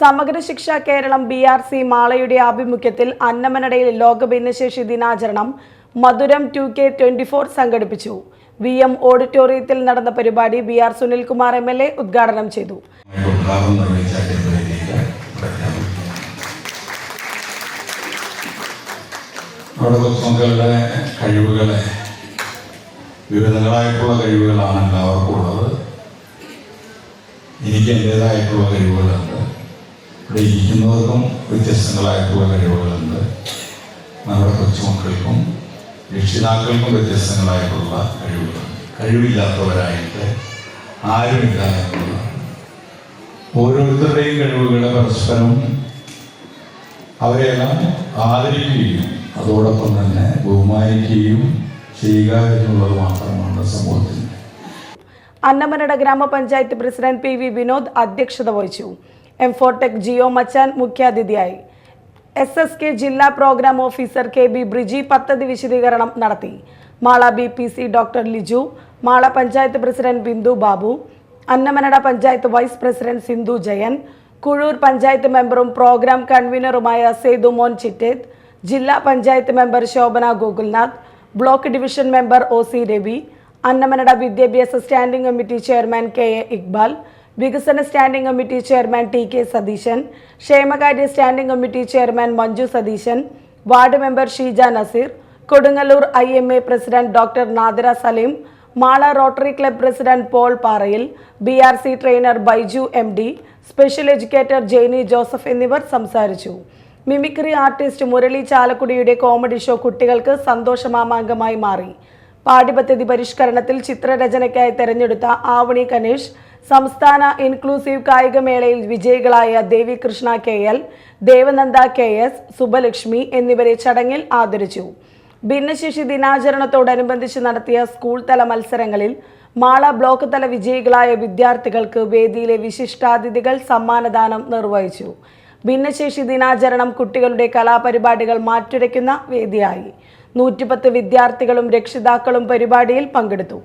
Samagra Shiksha Keralam B R C മാളയുടെ ആഭിമുഖ്യത്തിൽ അന്നമനടയിൽ ലോക ഭിന്നശേഷി ദിനാചരണം മധുരം ടു കെ ട്വന്റി ഫോർ സംഘടിപ്പിച്ചു. വി എം ഓഡിറ്റോറിയത്തിൽ നടന്ന പരിപാടി B R Sunilkumar M L A ഉദ്ഘാടനം ചെയ്തു. കഴിവുകളെ വിവിധങ്ങളായിട്ടുള്ള കഴിവുകളാണ് എല്ലാവർക്കും ഉള്ളത്. എനിക്ക് എന്റെതായിട്ടുള്ള കഴിവുകളുണ്ട്. ഇവിടെ ഇരിക്കുന്നവർക്കും വ്യത്യസ്തങ്ങളായിട്ടുള്ള കഴിവുകളുണ്ട്. നമ്മുടെ കൊച്ചുമക്കൾക്കും രക്ഷിതാക്കൾക്കും വ്യത്യസ്തങ്ങളായിട്ടുള്ള കഴിവുകളുണ്ട് കഴിവില്ലാത്തവരായിട്ട് ആരുമില്ല എന്നുള്ളതാണ് ഓരോരുത്തരുടെയും കഴിവുകളെ പരസ്പരം അവരെല്ലാം ആദരിക്കുകയും അതോടൊപ്പം തന്നെ ബഹുമാനിക്കുകയും ചെയ്യുക എന്നുള്ളത് മാത്രമാണ് സമൂഹത്തിന് അന്നമനട ഗ്രാമപഞ്ചായത്ത് പ്രസിഡന്റ് പി വി വിനോദ് അധ്യക്ഷത വഹിച്ചു. എം ഫോർടെക് ജിയോ മച്ചാൻ മുഖ്യാതിഥിയായി. എസ് എസ് കെ ജില്ലാ programme officer K B Briji പദ്ധതി വിശദീകരണം നടത്തി. Mala B P C doctor Liju Mala panchayat president Bindu Babu Annamanada panchayat vice president Sindhu Jayan Kuzhur panchayat മെമ്പറും programme കൺവീനറുമായ സേതു മോൻ ചിറ്റേത് ജില്ലാ panchayat member Shobhana Gokulnath block division member O C Ravi Annamanada വിദ്യാഭ്യാസ standing committee chairman K A Iqbal വികസന standing committee chairman T K Satheesan ക്ഷേമകാര്യ standing committee chairman Manju Satheesan ward member Sheeja Naseer Kodungallur I M A president doctor Nadira Saleem Mala Rotary club president Paul Parayil B R C trainer Baiju M D special educator Jainy Joseph എന്നിവർ സംസാരിച്ചു. Mimicry artist Murali ചാലക്കുടിയുടെ comedy show കുട്ടികൾക്ക് സന്തോഷമാമാങ്കമായി മാറി. പാഠ്യപദ്ധതി പരിഷ്കരണത്തിൽ ചിത്രരചനയ്ക്കായി തെരഞ്ഞെടുത്ത ആവണി കനേഷ് സംസ്ഥാന inclusive കായികമേളയിൽ വിജയികളായ Devi Krishna K L Devananda K S Subbalakshmi എന്നിവരെ ചടങ്ങിൽ ആദരിച്ചു. ഭിന്നശേഷി ദിനാചരണത്തോടനുബന്ധിച്ച് നടത്തിയ സ്കൂൾ തല മത്സരങ്ങളിൽ മാള ബ്ലോക്ക് തല വിജയികളായ വിദ്യാർത്ഥികൾക്ക് വേദിയിലെ വിശിഷ്ടാതിഥികൾ സമ്മാനദാനം നിർവഹിച്ചു. ഭിന്നശേഷി ദിനാചരണം കുട്ടികളുടെ കലാപരിപാടികൾ മാറ്റുരയ്ക്കുന്ന വേദിയായി. നൂറ്റിപ്പത്ത് വിദ്യാർത്ഥികളും രക്ഷിതാക്കളും പരിപാടിയിൽ പങ്കെടുത്തു